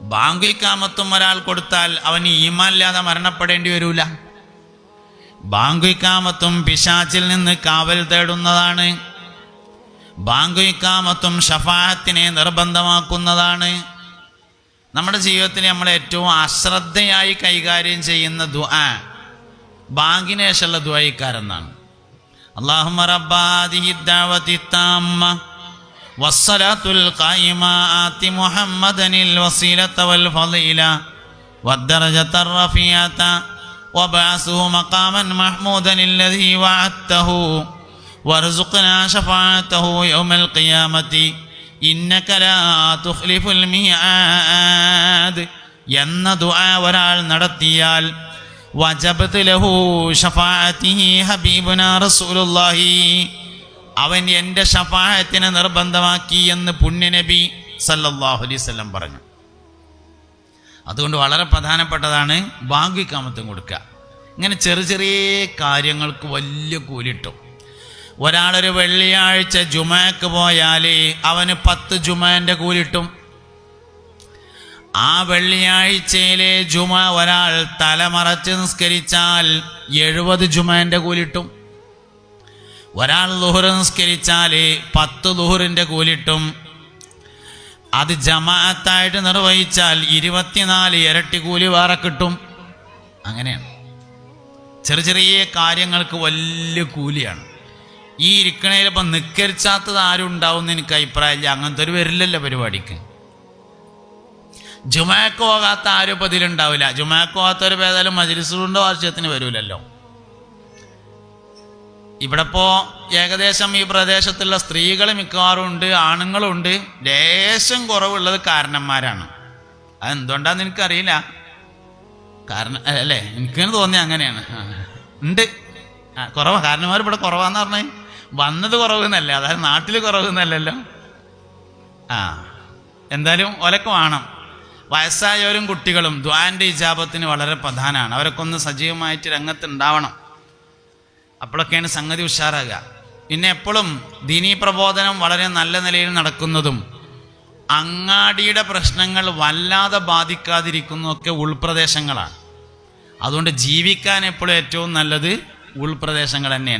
ബാങ്കിൽ കാമത്തും ഒരാൾ കൊടുത്താൽ അവന് ഈമാനില്ലാതെ മരണപ്പെടേണ്ടി വരൂല. ബാങ്കുയിക്കാമത്തും പിശാച്ചിൽ നിന്ന് കാവൽ തേടുന്നതാണ്. ബാങ്കുയിക്കാമത്തും ഷഫാഹത്തിനെ നിർബന്ധമാക്കുന്നതാണ്. നമ്മുടെ ജീവിതത്തിൽ നമ്മൾ ഏറ്റവും അശ്രദ്ധയായി കൈകാര്യം ചെയ്യുന്ന ദുആ ബാങ്കിനേശുള്ള ദുആയിക്കാരെന്നാണ്. അള്ളാഹുമറബാദിഹിദ്ദാവത്തിത്താമ്മ والصلاة القائمة آت محمدا الوسيلة والفضيلة والدرجة الرفيعة وابعثه مقاما محمودا الذي وعدته وارزقنا شفاعته يوم القيامة إنك لا تخلف الميعاد എന്ന ദുആ ഒരാൾ നടത്തിയാൽ വജബത്ത് ലഹു ഷഫാഅത്തിഹി ഹബീബുന റസൂലുള്ളാഹി അവൻ എന്റെ ഷഫാഅത്തിനെ നിർബന്ധമാക്കി എന്ന് പുണ്യനബി സല്ലല്ലാഹു അലൈഹി വസല്ലം പറഞ്ഞു. അതുകൊണ്ട് വളരെ പ്രധാനപ്പെട്ടതാണ് ഭാഗ്യക്കാമത്വം കൊടുക്കുക. ഇങ്ങനെ ചെറിയ ചെറിയ കാര്യങ്ങൾക്ക് വലിയ കൂലിട്ടും. ഒരാളൊരു വെള്ളിയാഴ്ച ജുമാക്ക് പോയാൽ അവന് പത്ത് ജുമാന്റെ കൂലിട്ടും. ആ വെള്ളിയാഴ്ചയിലെ ജുമ ഒരാൾ തലമറച്ച് നിസ്കരിച്ചാൽ എഴുപത് ജുമാന്റെ കൂലിട്ടും. ഒരാൾ ലുഹർ നിസ്കരിച്ചാൽ പത്ത് ലുഹറിന്റെ കൂലിട്ടും അത് ജമാഅത്തായിട്ട് നിർവഹിച്ചാൽ ഇരുപത്തിനാല് ഇരട്ടി കൂലി വേറെ കിട്ടും. അങ്ങനെയാണ്. ചെറിയ ചെറിയ കാര്യങ്ങൾക്ക് വലിയ കൂലിയാണ്. ഈ ഇരിക്കണേൽ ഇപ്പം നിക്കരിച്ചാത്തത് ആരും ഉണ്ടാവും എന്ന് എനിക്ക് അഭിപ്രായമില്ല. അങ്ങനത്തെ ഒരു വരില്ലല്ലോ പരിപാടിക്ക്. ജുമാക്ക് പോകാത്ത ആരും ഇപ്പം ഇതിലുണ്ടാവില്ല. ജുമാക്ക് പോകാത്തവർ ഏതായാലും മജിലിസുകളുടെ ആവശ്യത്തിന് വരൂലല്ലോ. ഇവിടെ ഇപ്പോ ഏകദേശം ഈ പ്രദേശത്തുള്ള സ്ത്രീകൾ മിക്കവാറും ഉണ്ട് ആണുങ്ങളും ഉണ്ട്. ലേശം കുറവുള്ളത് കാരണന്മാരാണ്. അതെന്തുകൊണ്ടാന്ന് എനിക്കറിയില്ല. കാരണം അല്ലേ എനിക്കിങ്ങനെ തോന്നി അങ്ങനെയാണ്. ഉണ്ട്. കുറവ. കാരണന്മാർ ഇവിടെ കുറവാന്ന് പറഞ്ഞ വന്നത് കുറവെന്നല്ല അതായത് നാട്ടിൽ കുറവെന്നല്ലല്ലോ. ആ എന്തായാലും ഒലക്ക് വേണം. വയസ്സായവരും കുട്ടികളും ദ്വാന്റെ ഹിജാബത്തിന് വളരെ പ്രധാനമാണ് അവരൊക്കെ ഒന്ന് സജീവമായിട്ട് രംഗത്ത് ഉണ്ടാവണം അപ്പോഴൊക്കെയാണ് സംഗതി ഉഷാറാകുക. പിന്നെ എപ്പോഴും ദീനീ പ്രബോധനം വളരെ നല്ല നിലയിൽ നടക്കുന്നതും അങ്ങാടിയുടെ പ്രശ്നങ്ങൾ വല്ലാതെ ബാധിക്കാതിരിക്കുന്നതൊക്കെ ഉൾപ്രദേശങ്ങളാണ്. അതുകൊണ്ട് ജീവിക്കാൻ എപ്പോഴും ഏറ്റവും നല്ലത് ഉൾപ്രദേശങ്ങൾ തന്നെയാണ്.